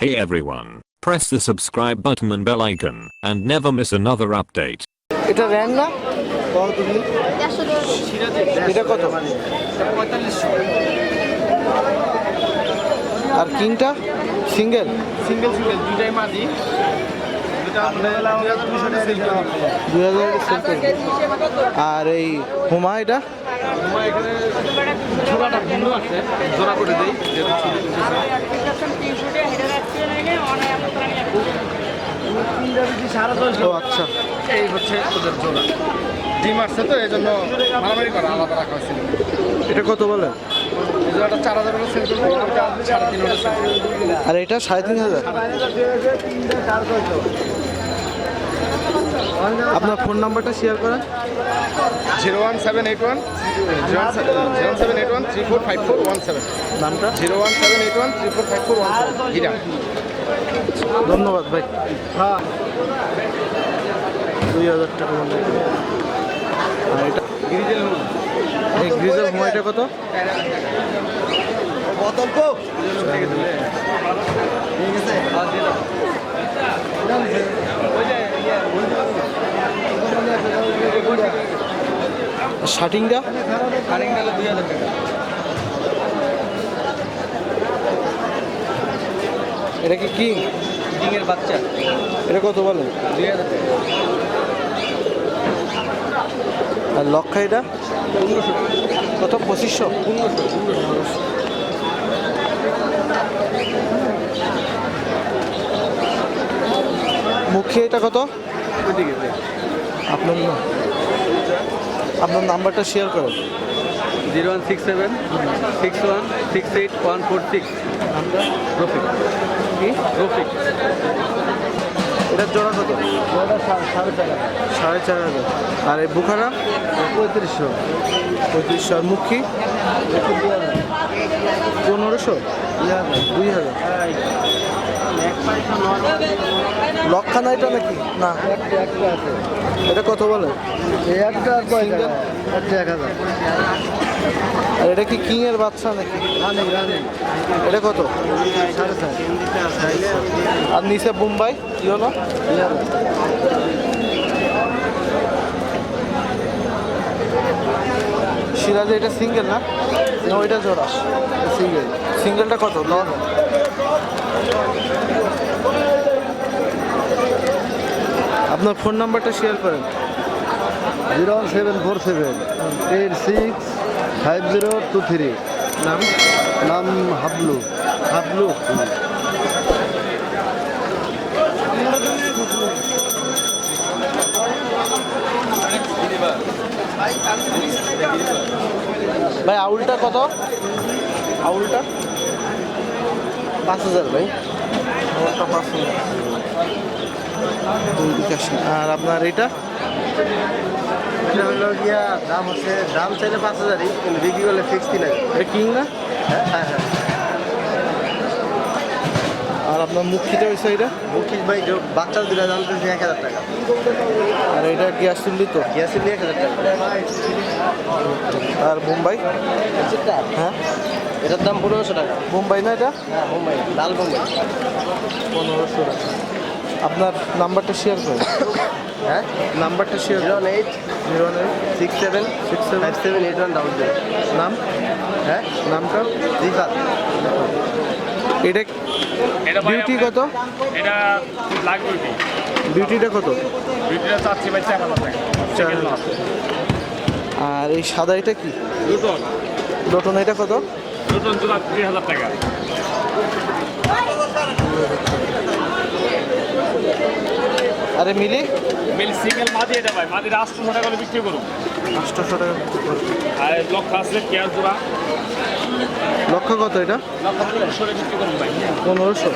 Hey everyone, press the subscribe button and bell icon, and never miss another update. এটা ran না বল তুমি এটা কত আর কিংটা সিঙ্গেল সিঙ্গেল সিঙ্গেল দুইটাই মাদি দুই হাজার সেল করবে আর এই হুমা এটা? আচ্ছা। এই হচ্ছে ওদের জোড়া। ডিম আসছে তো এই জন্য মারামারি করা আলাদা রাখা হয়েছিল। এটা কত বলে? আর এটা সাড়ে তিন হাজার আপনার ফোন নাম্বারটা শেয়ার করেন। Zero one seven eight one zero zero seven eight one three four five four one seven নামটা zero one seven eight one three four five four one seven ধন্যবাদ ভাই। হ্যাঁ। দুই হাজার টাকা। আর এটা এই গ্রিজের হুমাইটা কত? দুই হাজার এটা কি কিং? ডিঙের বাচ্চা। এটা কত দুই হাজার আর লক্ষা এটা? কত? পঁচিশশো? মুখে এটা কত? আপনার না- আপনার নাম্বারটা শেয়ার করেন zero one six seven six one six eight one four six. Rafiq. কি? রফিক। এটার জোড়া কত? সাড়ে চার হাজার। আর এই বুখারা পঁয়ত্রিশশো। পঁয়ত্রিশশো। আর মুখী পনেরোশো? দুই হাজার। লক্ষা না। এটা নাকি না এটা কত বলে? একটা এক হাজার। আর এটা কি কিং এর বাচ্চা নাকি? Running running. এটা কত? সাড়ে চার। আর নিচে মুম্বাই কি হলো? সিরাজে এটা সিঙ্গেল না? না ওইটা জোড়া। সিঙ্গেল সিঙ্গেলটা কত? দশ আপনার ফোন নাম্বারটা শেয়ার করেন। Zero one seven four seven eight six five zero two three. নাম? নাম হাবলু। হাবলু। ভাই আউলটা কত? আউলটা? পাঁচ হাজার ভাই। আউলটা পাঁচ হাজার দুই আর আপনার এটা গিয়া চাইলে পাঁচ হাজারই কিন্তু না হ্যাঁ হ্যাঁ হ্যাঁ আর আপনার মুখিটা এক হাজার টাকা আর এটা গ্যাস তো গ্যাস এক হাজার টাকা আর মুম্বাই হ্যাঁ এটার দাম পনেরোশো টাকা মুম্বাই না এটা মুম্বাই লাল মুম্বাই পনেরোশো টাকা আপনার নাম্বারটা শেয়ার করুন। হ্যাঁ? নাম্বারটা share zero eight zero nine six seven six seven five seven eight one double zero. নাম? হ্যাঁ? নামটা? রিফাত। এটা বিউটি কত? এটা ব্ল্যাক বিউটি বিউটিটা কত? বিউটিটা চাচ্ছি ভাই চার হাজার টাকা। আর এই সাদা এটা কি? দুটন ডটন এটা কত? দুটন দুই হাজার টাকা। আরে মিলি? মিল সিঙ্গেল মাদি এটা ভাই মাদির আটশো টাকা করে বিক্রি করুন। আটশোশো টাকা আর লক্ষ আছে কেয়ার জোড়া। লক্ষ কত এটা? পনেরোশো করে বিক্রি করুন ভাই। পনেরোশো।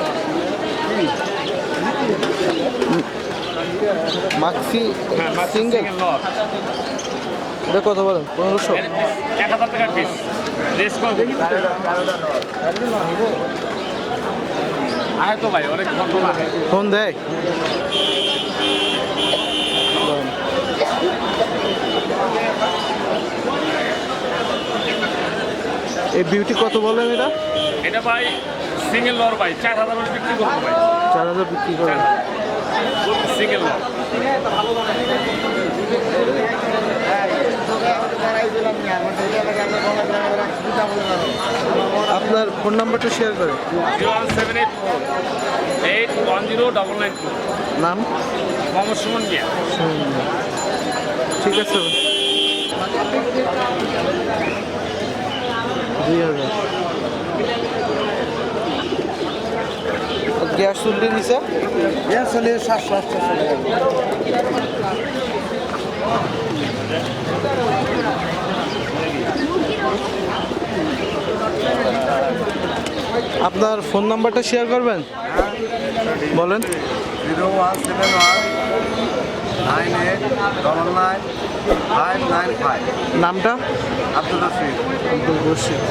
মাক্সি হ্যাঁ সিঙ্গেল এটা কত বলেন? পনেরোশো। এক হাজার টাকা পিস। রেস করব। আয় তো ভাই অনেক ফোন দেয় এই বিউটি কত বলেন এটা? এটা ভাই সিঙ্গেল লর ভাই চার হাজার বিক্রি করব ভাই। চার হাজার বিক্রি করেন সিঙ্গেল লর আপনার ফোন নাম্বারটা শেয়ার করে zero one seven eight four eight one zero double nine নাম? মোহাম্মদ সুমন মিয়া। ঠিক আছে। দুই হাজার। গ্যাস চুল্লি নিছে গ্যাস চলে সাতশো আটশো আপনার ফোন নাম্বারটা শেয়ার করবেন? বলেন। Zero one seven one nine eight double nine five nine five নামটা? আব্দুল রশিদ। আব্দুল রশিদ।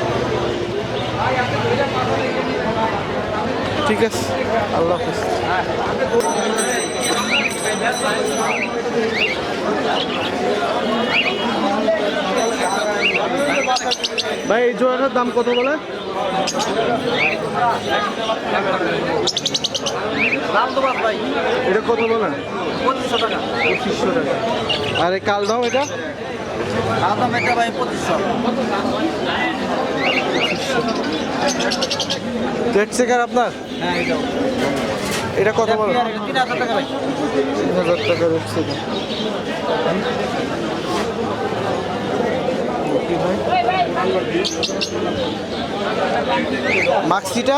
ঠিক আছে আল্লাহ হাফিজ। ভাই এই জোড়াটার দাম কত বলে? এটা কত বলেন? পঁচিশশো টাকা। পঁচিশশো টাকা। আর এই এটা? আদাম একটা ভাই পঁচিশশো। রেড চেকার আপনার? এটা কত বলো তিন হাজার টাকা ভাই। তিন হাজার টাকা রেড চেকার মাক্সিটা?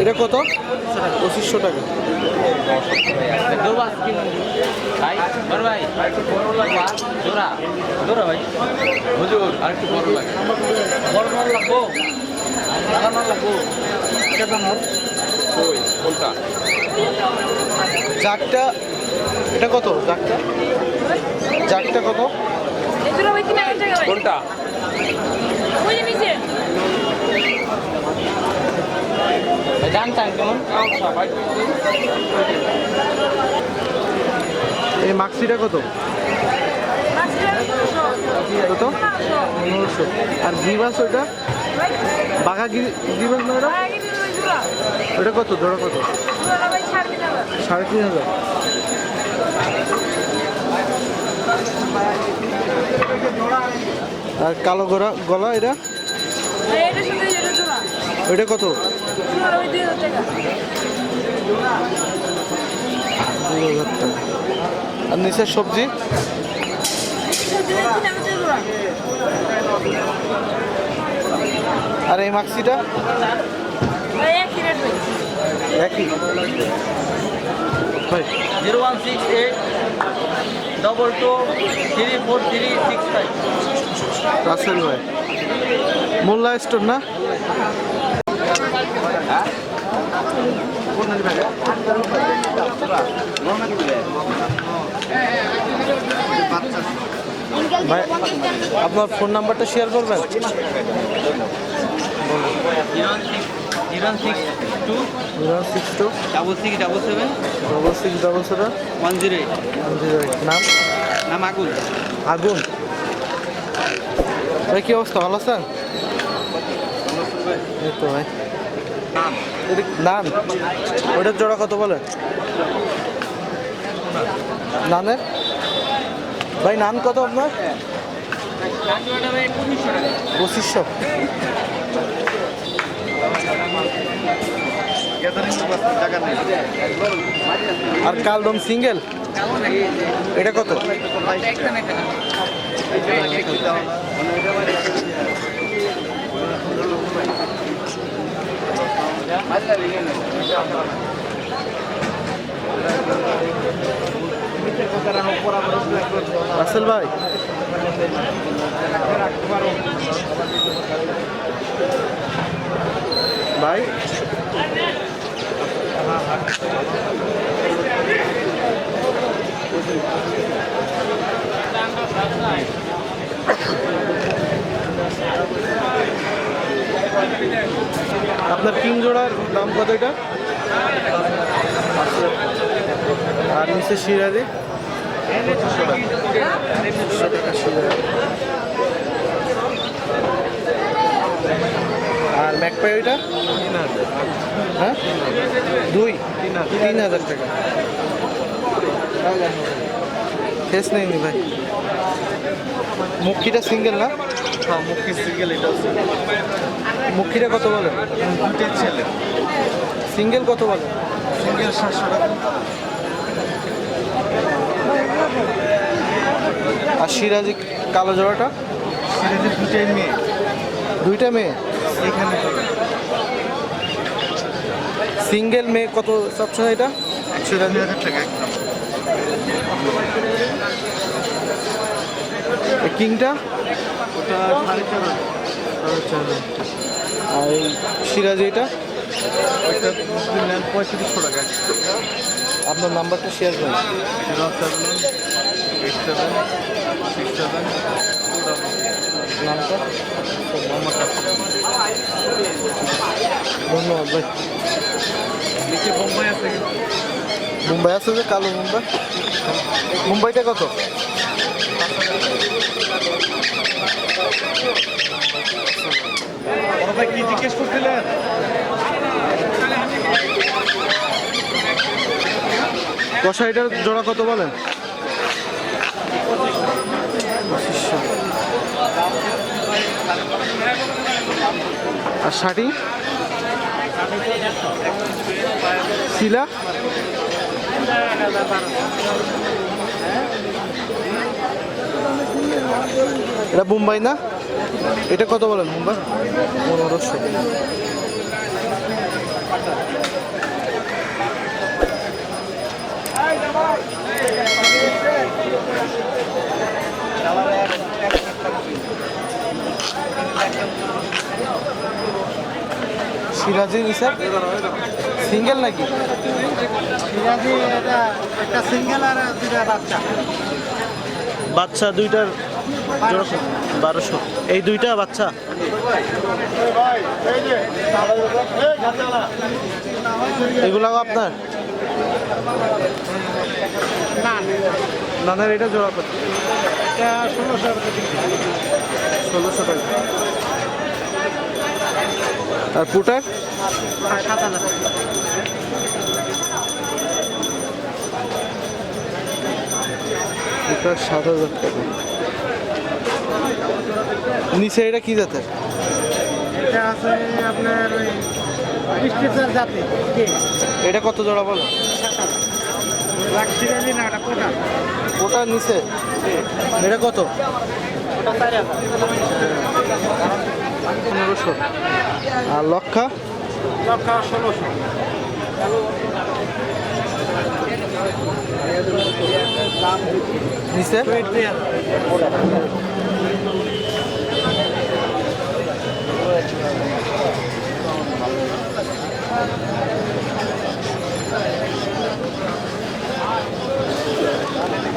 এটা কত? পঁচিশশো টাকা। হুজুর আর একটু বড় লাগে বড় মাল লাগবো মাল লাগবো কেমন ওই কোনটা? জাগটা এটা কত জাগটা জাগটা কত কোনটা কেমন? এই মাক্সিটা কত? কত? পনেরোশো। আর গিবাস ওইটা? বাঘা গিবাস না ওটা ওটা কত? জোড়া কত? সাড়ে তিন হাজার। আর কালো গলা গলা এটা? ওইটা কত? আর নিচের সবজি? আর এই মাক্সিটা? একই। Zero one six eight double two three four three six five Rasel ভাই। মোল্লা স্টোর না? ভাই আপনার ফোন নাম্বারটা শেয়ার করবেন zero six six two double six double six double seven নাম নাম ভাই কি অবস্থা ভালো আছেন এই নান ওটার জোড়া কত বলে? নানের? ভাই, নান কত আপনার? পঁচিশশো। আর কালদম সিঙ্গেল? এটা কত? রাসেল ভাই। ভাই। আপনার কিং জোড়ার দাম কত এটা? আর নিচে সিরাজি পঁচিশশো আর ম্যাকপাই ওইটা? হ্যাঁ? দুই? তিন হাজার টাকা। ফেস নেইনি ভাই। মুখিটা সিঙ্গেল না? মুখি সিঙ্গেল এটা মুখিটা কত বলে? দুটের ছেলে। সিঙ্গেল কত বলে? সিঙ্গেল সাতশো টাকা। আর সিরাজি কালো জোড়াটা? সিরিজের দুটাই মেয়ে। দুইটা মেয়ে? এখানে সিঙ্গেল মেয়ে কত চাচ্ছ এটা? একশো টাকা একদম। কিংটা? ওটা সাড়ে চার আর এই সিরাজি এটা পঁয়ত্রিশশো টাকা। আপনার নাম্বারটা শেয়ার করুন। নামটা? ধন্যবাদ ভাই। মুম্বাই আছে যে কালো মুম্বাই? মুম্বাইটা কত বড় ভাই কি জিজ্ঞেস করছিলেন। কষাইটার জোড়া কত বলেন? আর ষাটি? শিলা? এটা মুম্বাই না? এটা কত বলেন মুম্বাই পনেরোশো। সিরাজি নিসার সিঙ্গেল নাকি? সিরাজি এটা একটা সিঙ্গেল আর দুটা বাচ্চা। বাচ্চা দুইটার জোড়া। বারোশো। এই দুইটা বাচ্চা? এগুলো আপনার? নানার এটা জোড়া কত? ষোলোশো ষোলোশো টাকা। আর পুটার? সাত সাত হাজার টাকা। নিচে এটা কি জাতের? এটা আছে আপনার ওই স্টেশন জাতি এটা কত জোড়া বলো? লাখ না এটা কোটা। ওটা নিচে? এটা কত? পনেরোশো। আর লক্ষা? লক্ষ ষোলোশো। নিচে?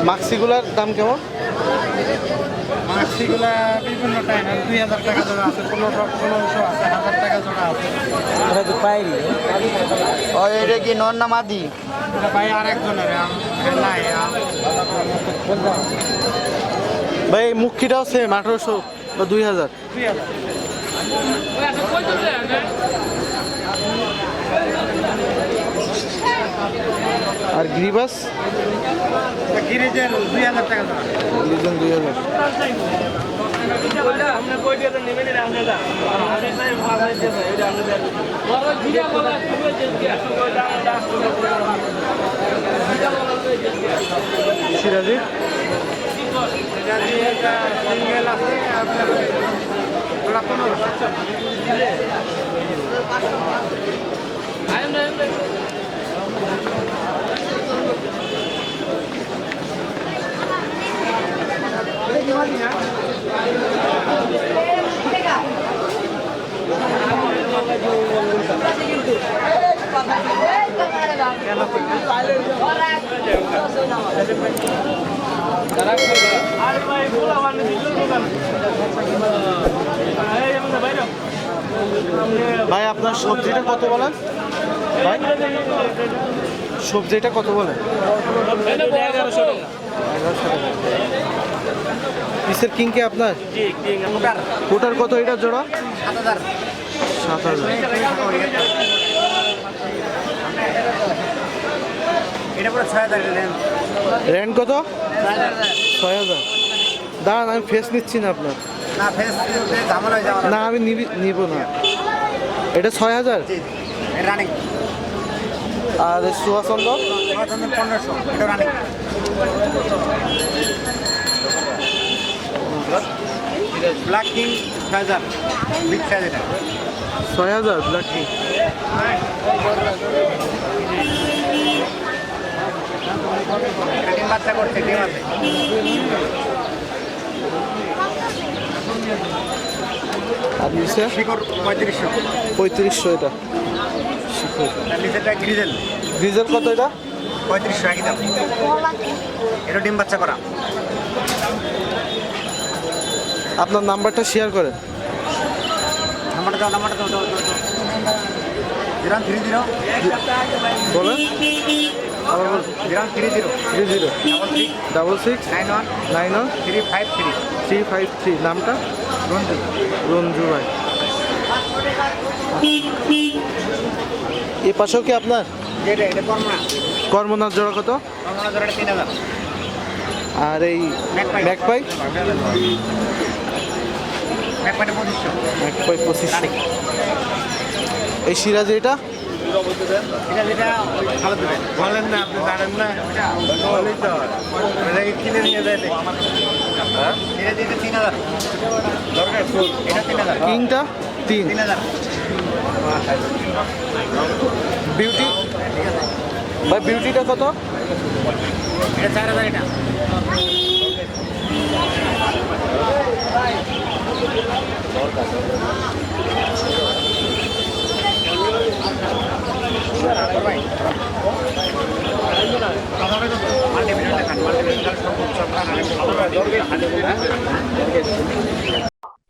মাক্সিগুলার দাম কেমন? মাছিগুলা বিভিন্ন টাইম দুই হাজার টাকা জোড়া আছে পনেরোশো পনেরোশো আছে হাজার টাকা জোড়া আছে। এটা কি নর না মাদি? ভাই নাই ভাই মুখিটাও সেম আঠারোশো বা দুই হাজার। দুই হাজার। আর গ্রিবাস? দুই হাজার টাকা গ্রিজন দুই হাজার। সিরাজি? সিঙ্গেল আছে আপনার ভাই আপনার সবজিটা কত বলেন? সবজিটা কত বলেন? এগারোশো টাকা। পিসের কিংকে আপনার? কোটার কত এটা জোড়া? সাত হাজার। র্যান্ড কত? ছয় হাজার। দাঁড়ান আমি ফেস নিচ্ছি না আপনার। না আমি নিবি নিব না। এটা ছয় হাজার? আর সুহাচন্দন পনেরোশো ব্ল্যাক কিং ছয় হাজার বিগ সাইজ এটা। ছয় হাজার ব্ল্যাক কিং ডিম বাচ্চা করছে ডিম আছে। আর নিচে? শিকড় পঁয়ত্রিশশো। পঁয়ত্রিশশো এটা। তার নিচেটা গ্রিজেল ডিজেল কত এটা? পঁয়ত্রিশশো একই দাম এটা ডিম বাচ্চা করা। আপনার নাম্বারটা শেয়ার করেন। নাম্বারটা দাও নাম্বারটা দাও দাও। থ্রি জিরো বলেন। Three zero three zero double three double six nine one nine one three five three three five three নামটা? রঞ্জু। রঞ্জু ভাই। এ পাশেও কি আপনার? এটা এটা কর্মনা। কর্মনাথ জোড়া কত? আর এই ম্যাকপাই ম্যাকপাই ম্যাকপাইটা পঁচিশশো ম্যাকপাই পঁচিশশো এই সিরাজ এটা এটা যেটা ভালো দেবেন বলেন না আপনি জানেন না? বলেই তো এটা কিনে নিয়ে যায় এটা তিন হাজার। এটা তিন হাজার। কিংটা? তিন। তিন হাজার। বিউটি? ভাই বিউটিটা কত? এটা চার হাজার এটা।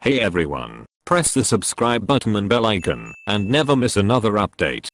Hey everyone, press the subscribe button and bell icon, and never miss another update.